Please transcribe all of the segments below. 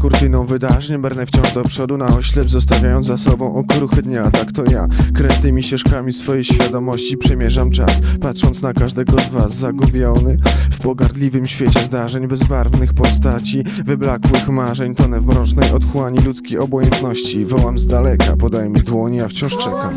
kurtyną wydarzeń Brnę wciąż do przodu na oślep Zostawiając za sobą okruchy dnia. Tak to ja, krętymi ścieżkami swojej świadomości Przemierzam czas, patrząc na każdego z was Zagubiony w pogardliwym świecie zdarzeń Bezbarwnych postaci, wyblakłych marzeń. Tonę w mrocznej otchłani ludzkiej obojętności. Wołam z daleka, podaj mi dłoń, ja wciąż czekam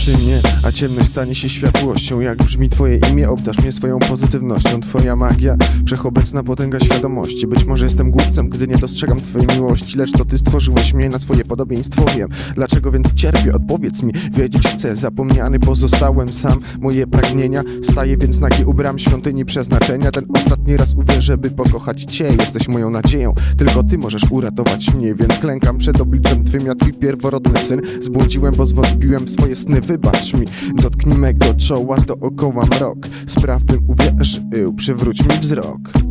przy mnie, a ciemność stanie się światłością. Jak brzmi twoje imię, obdasz mnie swoją pozytywnością. Twoja magia, wszechobecna potęga świadomości. Być może jestem głupcem, gdy nie dostrzegam twojej miłości Lecz to ty stworzyłeś mnie na swoje podobieństwo. Wiem, dlaczego więc cierpię, odpowiedz mi. Wiedzieć chcę, zapomniany pozostałem sam. Moje pragnienia, staję więc nagi u bram świątyni przeznaczenia. Ten ostatni raz uwierzę, by pokochać cię. Jesteś moją nadzieją, tylko ty możesz uratować mnie. Więc klękam przed obliczem twym, ja twój pierworodny syn. Zbłądziłem, bo zwątpiłem w swoje sny, wybacz mi Dotknij mego czoła, dookoła mrok Spraw bym uwierzył, przywróć mi wzrok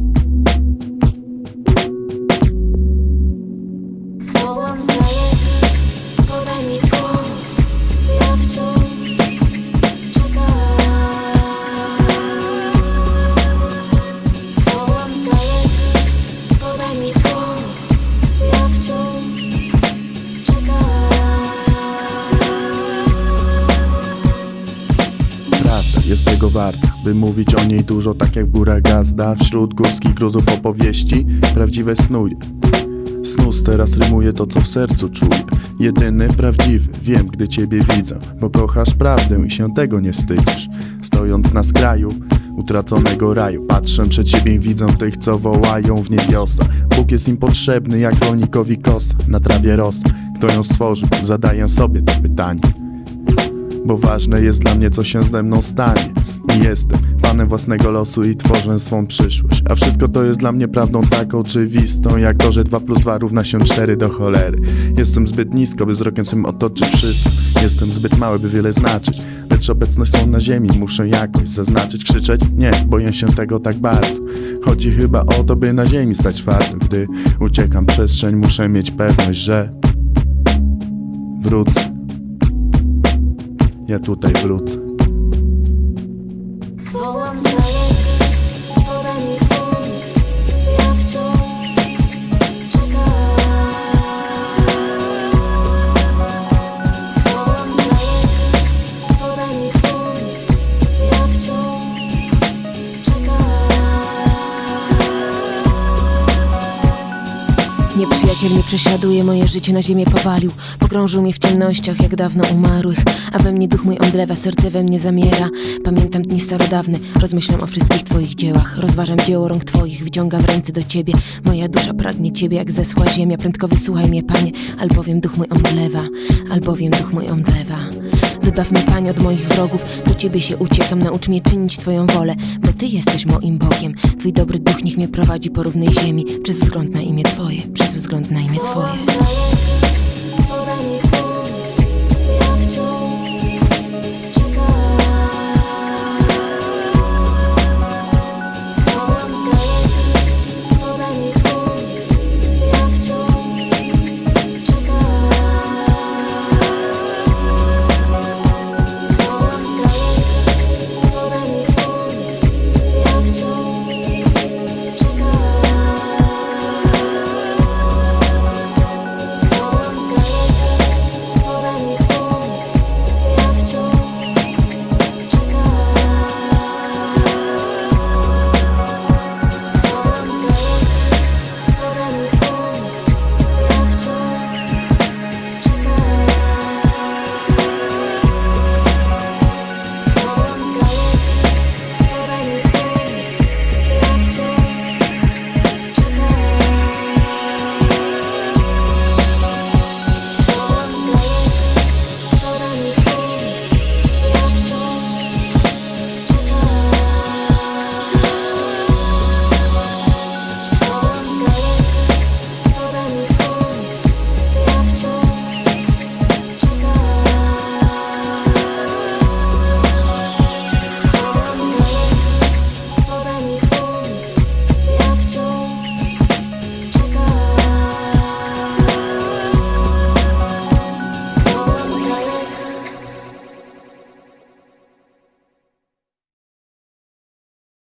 jest tego warta, by mówić o niej dużo, tak jak w górach gazda Wśród górskich gruzów opowieści, prawdziwe snuje Snus teraz rymuje to, co w sercu czuję. Jedyny, prawdziwy, wiem, gdy ciebie widzę Bo kochasz prawdę i się tego nie wstydzisz. Stojąc na skraju utraconego raju Patrzę przed siebie i widzę tych, co wołają w niebiosa. Bóg jest im potrzebny, jak rolnikowi kosa Na trawie rosa, kto ją stworzył? Zadaję sobie to pytanie bo ważne jest dla mnie, co się ze mną stanie. Jestem panem własnego losu i tworzę swą przyszłość. A wszystko to jest dla mnie prawdą tak oczywistą, jak to, że 2 plus 2 równa się 4 do cholery. Jestem zbyt nisko, by wzrokiem swym otoczyć wszystko. Jestem zbyt mały, by wiele znaczyć. Lecz obecność są na ziemi, muszę jakoś zaznaczyć, krzyczeć? Nie, boję się tego tak bardzo. Chodzi chyba o to, by na ziemi stać twardym. Gdy uciekam przestrzeń, muszę mieć pewność, że wrócę. Ja tutaj wrócę. Czekam. Nieprzyjaciel mnie prześladuje, moje życie na ziemię powalił. Pogrążył mnie w ciemnościach, jak dawno umarłych. A we mnie duch mój omdlewa, serce we mnie zamiera. Pamiętam dni starodawne, rozmyślam o wszystkich twoich dziełach. Rozważam dzieło rąk twoich, wyciągam ręce do ciebie. Moja dusza pragnie ciebie, jak zesła ziemia. Prędko wysłuchaj mnie, panie, albowiem duch mój omdlewa Albowiem duch mój omdlewa Wybaw mnie, panie, od moich wrogów. Do ciebie się uciekam, naucz mnie czynić twoją wolę Bo ty jesteś moim Bogiem. Twój dobry duch niech mnie prowadzi po równej ziemi. Przez wzgląd na imię twoje, przez wzgląd na imię twoje